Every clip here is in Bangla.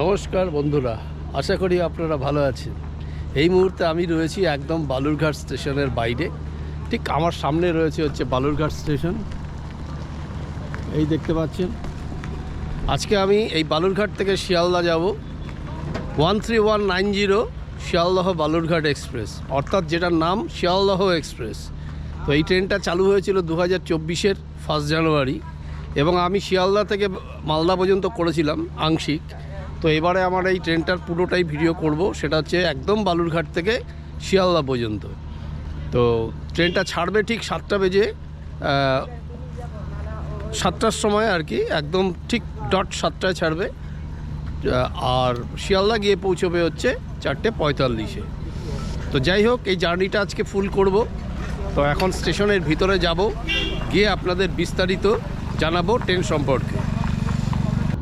নমস্কার বন্ধুরা, আশা করি আপনারা ভালো আছেন। এই মুহূর্তে আমি রয়েছি একদম বালুরঘাট স্টেশনের বাইরে। ঠিক আমার সামনে রয়েছে হচ্ছে বালুরঘাট স্টেশন। এই দেখতে পাচ্ছেন। আজকে আমি এই বালুরঘাট থেকে শিয়ালদা যাব। One three one nine zero Sealdah Balurghat express. অর্থাৎ যেটার নাম শিয়ালদহ এক্সপ্রেস। তো এই ট্রেনটা চালু হয়েছিল দু হাজার চব্বিশের ফার্স্ট জানুয়ারি। এবং আমি শিয়ালদা থেকে মালদা পর্যন্ত করেছিলাম আংশিক। তো এবারে আমার এই ট্রেনটার পুরোটাই ভিডিও করব। সেটা হচ্ছে একদম বালুরঘাট থেকে শিয়ালদা পর্যন্ত। তো ট্রেনটা ছাড়বে ঠিক সাতটা বেজে সাতটার সময় আর কি, একদম ঠিক ডট সাতটায় ছাড়বে। আর শিয়ালদা গিয়ে পৌঁছবে হচ্ছে চারটে পঁয়তাল্লিশে। তো যাই হোক, এই জার্নিটা আজকে ফুল করব। তো এখন স্টেশনের ভিতরে যাব, গিয়ে আপনাদের বিস্তারিত জানাব ট্রেন সম্পর্কে।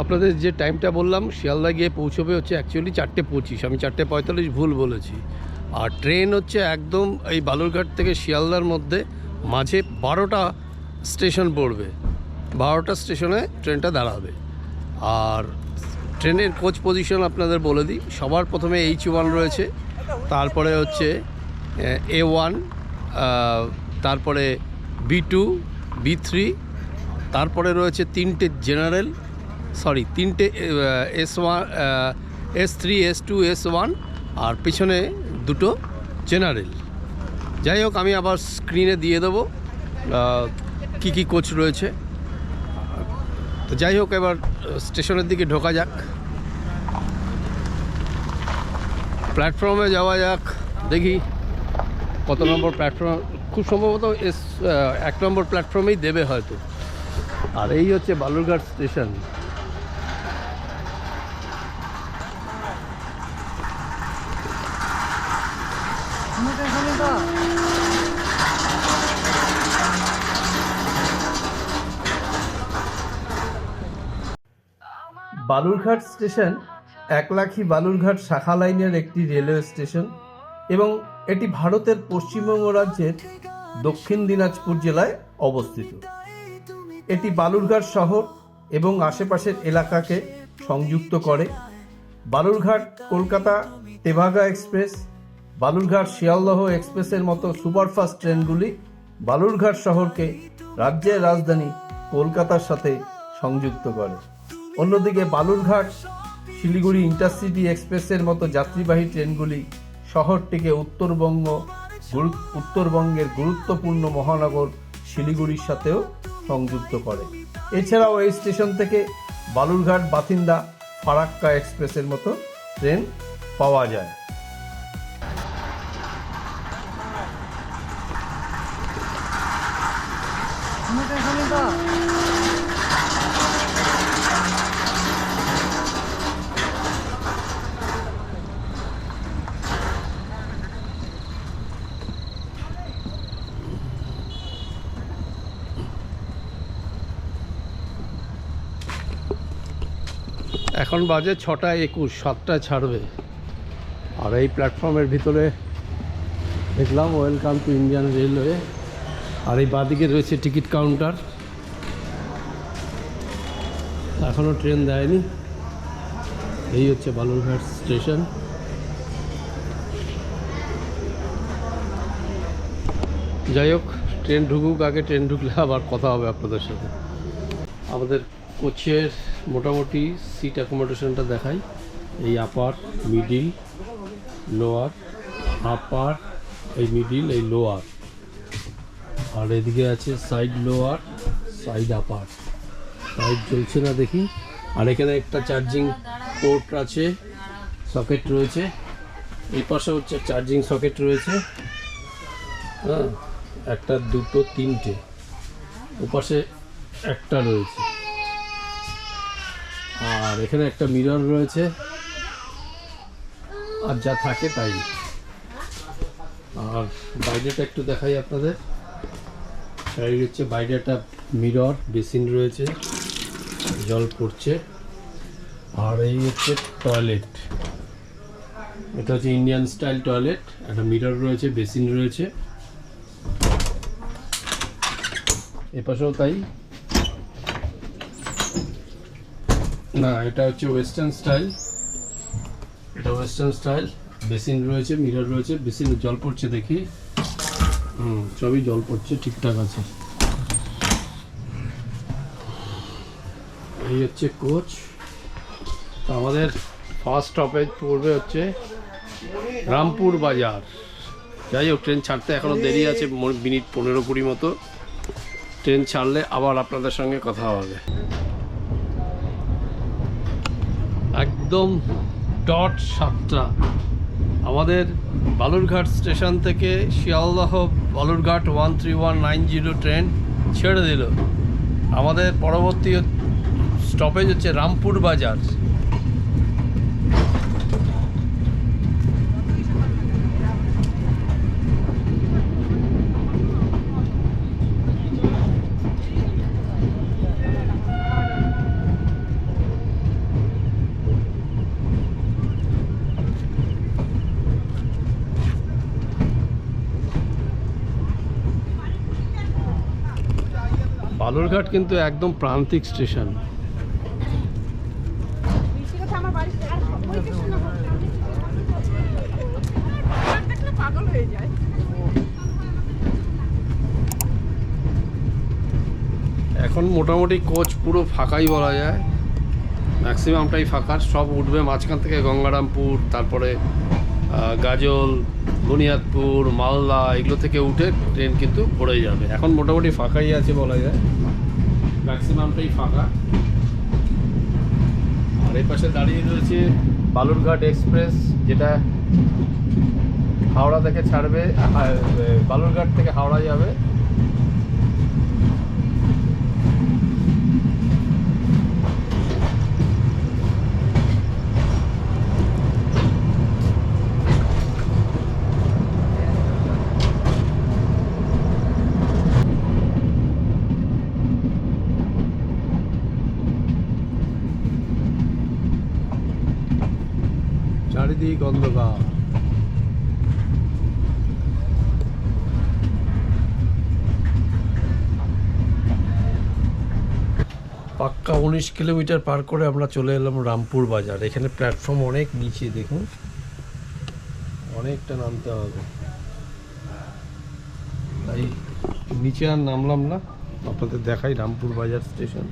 আপনাদের যে টাইমটা বললাম, শিয়ালদা গিয়ে পৌঁছবে হচ্ছে অ্যাকচুয়ালি চারটে পঁচিশ। আমি চারটে পঁয়তাল্লিশ ভুল বলেছি। আর ট্রেন হচ্ছে একদম এই বালুরঘাট থেকে শিয়ালদার মধ্যে মাঝে বারোটা স্টেশন পড়বে। বারোটা স্টেশনে ট্রেনটা দাঁড়াবে। আর ট্রেনের কোচ পজিশন আপনাদের বলে দিই। সবার প্রথমে এইচ ওয়ান রয়েছে, তারপরে হচ্ছে, এ ওয়ান তারপরে বি টু বি থ্রি তারপরে রয়েছে তিনটে জেনারেল, সরি, তিনটে S one S three, S two, S one, আর পিছনে দুটো জেনারেল। যাই হোক, আমি আবার স্ক্রিনে দিয়ে দেবো কী কী কোচ রয়েছে। তো যাই হোক, এবার স্টেশনের দিকে ঢোকা যাক। প্ল্যাটফর্মে যাওয়া যাক, দেখি কত নম্বর প্ল্যাটফর্ম, খুব সম্ভবত এস এক নম্বর প্ল্যাটফর্মেই দেবে হয়তো। আর এই হচ্ছে বালুরঘাট স্টেশন। বালুরঘাট স্টেশন একলাখি বালুরঘাট শাখা লাইনের একটি রেলওয়ে স্টেশন এবং এটি ভারতের পশ্চিমবঙ্গ রাজ্যের দক্ষিণ দিনাজপুর জেলায় অবস্থিত। এটি বালুরঘাট শহর এবং আশেপাশের এলাকাকে সংযুক্ত করে। বালুরঘাট কলকাতা তেভাগা এক্সপ্রেস, বালুরঘাট শিয়ালদহ এক্সপ্রেসের মতো সুপারফাস্ট ট্রেনগুলি বালুরঘাট শহরকে রাজ্যের রাজধানী কলকাতার সাথে সংযুক্ত করে। অন্যদিকে বালুরঘাট শিলিগুড়ি ইন্টারসিটি এক্সপ্রেসের মতো যাত্রীবাহী ট্রেনগুলি শহরটিকে উত্তরবঙ্গ উত্তরবঙ্গের গুরুত্বপূর্ণ মহানগর শিলিগুড়ির সাথেও সংযুক্ত করে। এছাড়াও এই স্টেশন থেকে বালুরঘাট বাথিন্দা ফারাক্কা এক্সপ্রেসের মতো ট্রেন পাওয়া যায়। এখন বাজে ছটা একুশ, সাতটায় ছাড়বে। আর এই প্ল্যাটফর্মের ভিতরে দেখলাম, ওয়েলকাম টু ইন্ডিয়ান রেলওয়ে। আর এই বাদিকে রয়েছে টিকিট কাউন্টার। এখনও ট্রেন দেয়নি। এই হচ্ছে বালুরঘাট স্টেশন। যাই হোক, ট্রেন ঢুকুক, আগে ট্রেন ঢুকলে আবার কথা হবে আপনাদের সাথে। আমাদের কোচের মোটামুটি সিট অ্যাকোমোডেশনটা দেখাই। এই আপার মিডিল লোয়ার আপার এই মিডিল এই লোয়ার আর এদিকে আছে side lower side upper side চলছে না দেখি। আর এখানে একটা চার্জিং পোর্ট আছে সকেট রয়েছে। এই পাশে হচ্ছে চার্জিং সকেট রয়েছে। হ্যাঁ একটা, দুটো, তিনটে। ওপাশে একটা রয়েছে। আর এখানে একটা মিরর রয়েছে। আর যা থাকে তাই। আর বাইরেটা একটু দেখাই আপনাদের। এই হচ্ছে বাইরে একটা মিরর, বেসিন রয়েছে। জল পড়ছে। আর এই হচ্ছে টয়লেট। এটা হচ্ছে ইন্ডিয়ান স্টাইল টয়লেট। একটা মিরর রয়েছে, বেসিন রয়েছে। এপাশেও তাই। না, এটা হচ্ছে ওয়েস্টার্ন স্টাইল এটা ওয়েস্টার্ন স্টাইল বেসিন রয়েছে মিরর রয়েছে বেসিনে জল পড়ছে দেখি। হুম, সবই জল পড়ছে, ঠিকঠাক আছে। এই হচ্ছে কোচ আমাদের ফার্স্ট স্টপেজ পড়বে হচ্ছে রামপুর বাজার। যাই হোক ট্রেন ছাড়তে এখনও দেরি আছে, মিনিট পনেরো কুড়ি মতো। ট্রেন ছাড়লে আবার আপনাদের সঙ্গে কথা হবে। একদম ডট সাতটা। আমাদের বালুরঘাট স্টেশন থেকে Sealdah Balurghat one three one nine zero train ছেড়ে দিল। আমাদের পরবর্তী স্টপেজ হচ্ছে রামপুর বাজার। বালুরঘাট কিন্তু একদম প্রান্তিক স্টেশন। এখন মোটামুটি কোচ পুরো ফাঁকাই বলা যায়। ম্যাক্সিমামটাই ফাঁকা সব উঠবে মাঝখান থেকে গঙ্গারামপুর, তারপরে গাজল বুনিয়াদপুর মালদা এগুলো থেকে উঠে ট্রেন কিন্তু পড়ে যাবে। এখন মোটামুটি ফাঁকাই আছে বলা যায়। ম্যাক্সিমামটাই ফাঁকা। আর এই পাশে দাঁড়িয়ে রয়েছে বালুরঘাট এক্সপ্রেস যেটা হাওড়া থেকে ছাড়বে বালুরঘাট থেকে হাওড়া যাবে। চারিদিক অন্ধকার। পাক্কা উনিশ কিলোমিটার পার করে আমরা চলে এলাম রামপুর বাজার। এখানে প্ল্যাটফর্ম অনেক নিচে, দেখুন। অনেকটা নামতে হবে। তাই নিচে আর নামলাম না। আপনাদের দেখাই রামপুর বাজার স্টেশন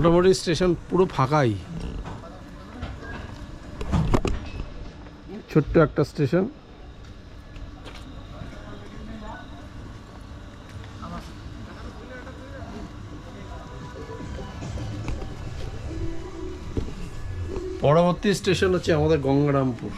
মোটামুটি স্টেশন পুরো ফাঁকাই। ছোট্ট একটা স্টেশন। পরবর্তী স্টেশন হচ্ছে আমাদের গঙ্গারামপুর।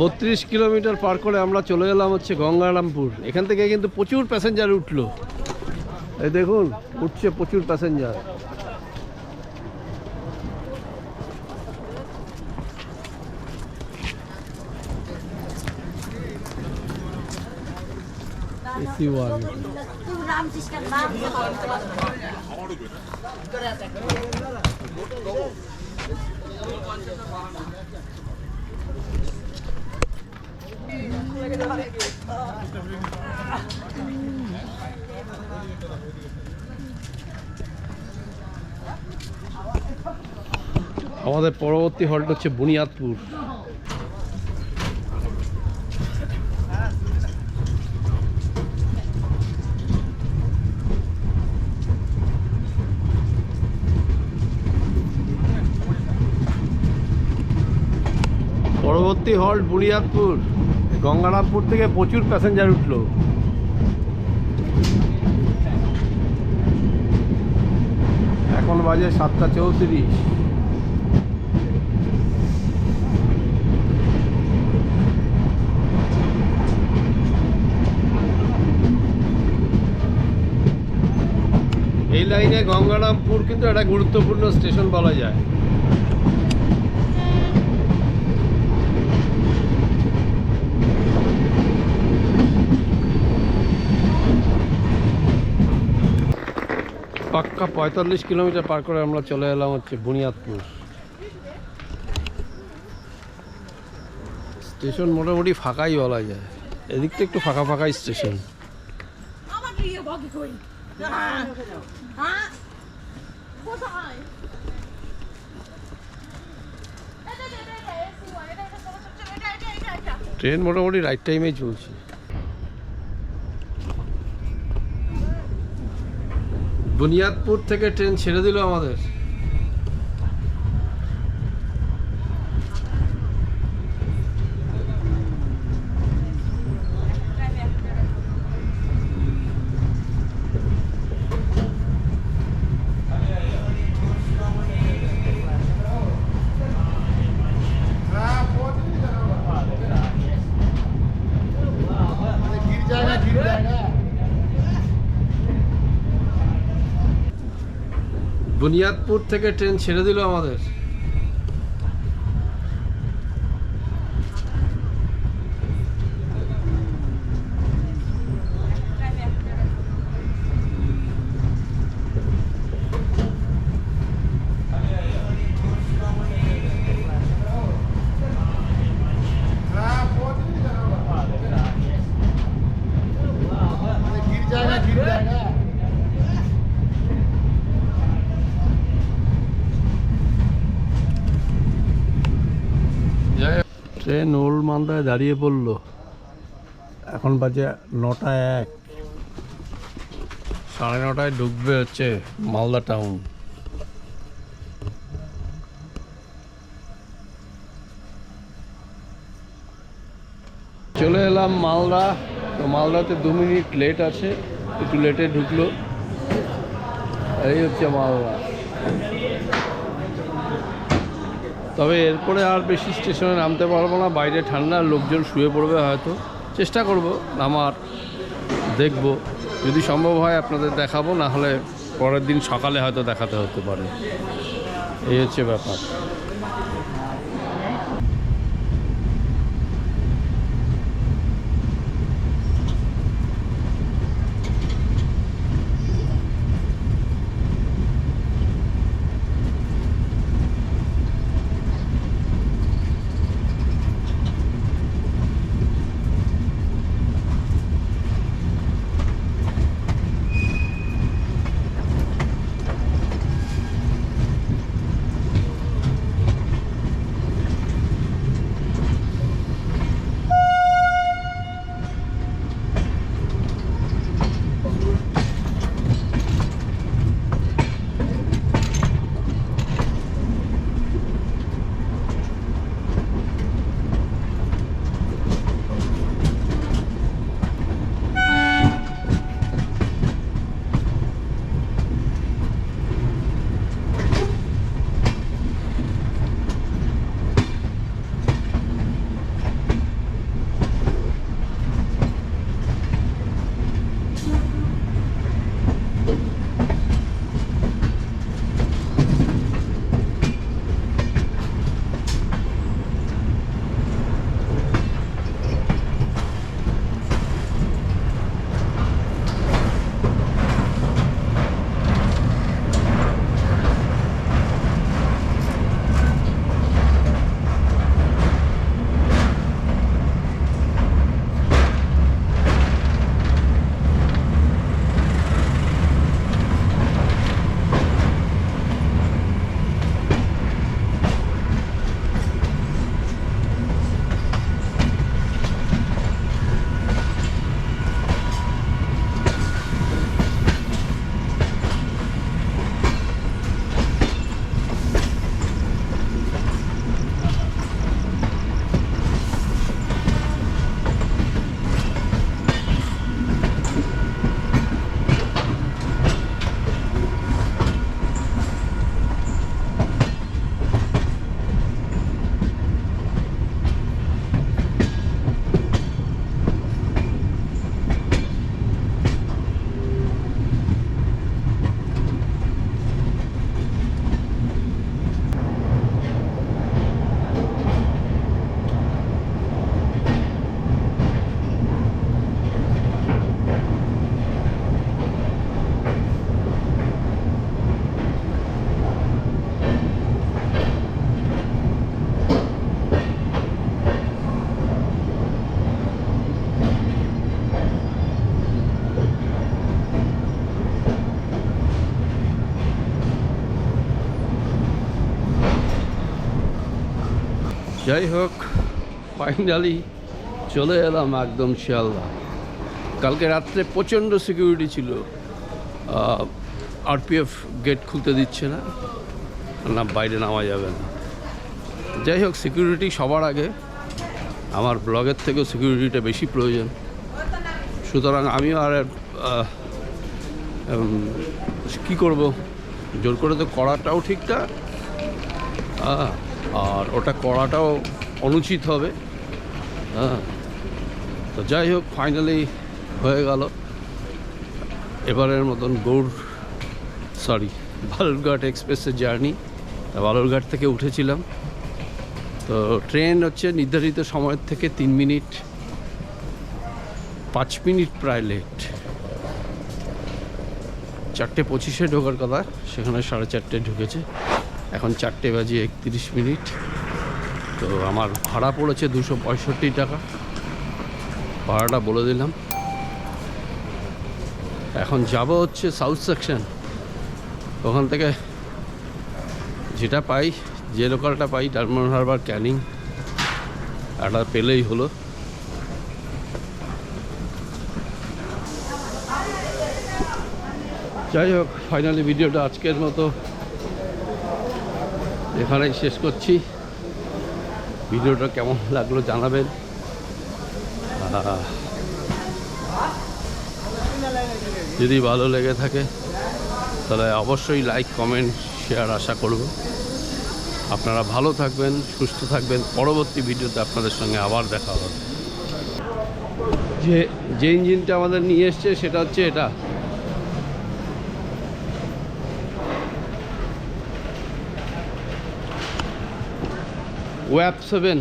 বত্রিশ কিলোমিটার পার করে আমরা চলে গেলাম হচ্ছে গঙ্গারামপুর। এখান থেকে কিন্তু প্রচুর প্যাসেঞ্জার উঠল। এই দেখুন, উঠছে প্রচুর প্যাসেঞ্জার আমাদের পরবর্তী হল্ট হচ্ছে বুনিয়াদপুর। পরবর্তী হল্ট বুনিয়াদপুর। গঙ্গারামপুর থেকে প্রচুর প্যাসেঞ্জার উঠল। এখন বাজে সাতটা চৌত্রিশ। এই লাইনে গঙ্গারামপুর কিন্তু একটা গুরুত্বপূর্ণ স্টেশন বলা যায়। পাক্কা পঁয়তাল্লিশ কিলোমিটার পার করে আমরা চলে এলাম হচ্ছে বুনিয়াদপুর স্টেশন মোটামুটি ফাঁকাই বলা যায় এদিক থেকে একটু ফাঁকা ফাঁকাই স্টেশন ট্রেন মোটামুটি রাইট টাইমেই হ্যাঁ হ্যাঁ কোথায় এটা এটা এটা এসি ওয়ান এটা এটা চলো চলো এটা এটা এটা এটা ট্রেন মোটামুটি রাইট টাইমেই চলছে বুনিয়াদপুর থেকে ট্রেন ছেড়ে দিল আমাদের। বুনিয়াদপুর থেকে ট্রেন ছেড়ে দিল আমাদের। ট্রেন ওল্ড মালদায় দাঁড়িয়ে পড়ল এখন বাজে নটা এক। সাড়ে নটায় ঢুকবে হচ্ছে মালদা টাউন। চলে এলাম মালদা। তো মালদাতে দু মিনিট লেট আছে, একটু লেটে ঢুকলো। এই হচ্ছে মালদা। তবে এরপরে আর বেশি স্টেশনে নামতে পারব না। বাইরে ঠান্ডা, লোকজন শুয়ে পড়বে হয়তো। চেষ্টা করব, নামার, দেখব। যদি সম্ভব হয় আপনাদের দেখাবো, না হলে পরের দিন সকালে হয়তো দেখাতে হতে পারে। এই হচ্ছে ব্যাপার। যাই হোক ফাইনালি চলে এলাম একদম শিয়ালদা। কালকে রাত্রে প্রচণ্ড সিকিউরিটি ছিল। আরপিএফ গেট খুলতে দিচ্ছে না। না বাইরে নামা যাবে না। যাই হোক সিকিউরিটি সবার আগে। আমার ব্লগের থেকেও সিকিউরিটিটা বেশি প্রয়োজন। সুতরাং আমিও আর কী করব? জোর করে তো করাটাও ঠিক না। আহ, আর ওটা করাটাও অনুচিত হবে। হ্যাঁ। তো যাই হোক ফাইনালি হয়ে গেল। এবারের মতন গৌড় সরি বালুরঘাট এক্সপ্রেসের জার্নি বালুরঘাট থেকে উঠেছিলাম। তো ট্রেন হচ্ছে নির্ধারিত সময়ের থেকে তিন মিনিট, পাঁচ মিনিট প্রায় লেট চারটে পঁচিশে ঢোকার কথা, সেখানে সাড়ে চারটে ঢুকেছে। এখন চারটে বাজে একত্রিশ মিনিট। তো আমার ভাড়া পড়েছে দুশো পঁয়ষট্টি টাকা। ভাড়াটা বলে দিলাম। এখন যাব হচ্ছে সাউথ সেকশন ওখান থেকে যেটা পাই, যে লোকালটা পাই, ডায়মন্ড হারবার, ক্যানিং। একটা পেলেই হলো। যাই হোক ফাইনালি ভিডিওটা আজকের মতো। এখানেই শেষ করছি। ভিডিওটা কেমন লাগল জানাবেন। যদি ভালো লেগে থাকে, তাহলে অবশ্যই লাইক কমেন্ট শেয়ার আশা করব। আপনারা ভালো থাকবেন, সুস্থ থাকবেন। পরবর্তী ভিডিওতে আপনাদের সঙ্গে আবার দেখা হবে। যে যে ইঞ্জিনটা আমাদের নিয়ে এসছে, সেটা হচ্ছে এটা। ওয়াপ সেভেন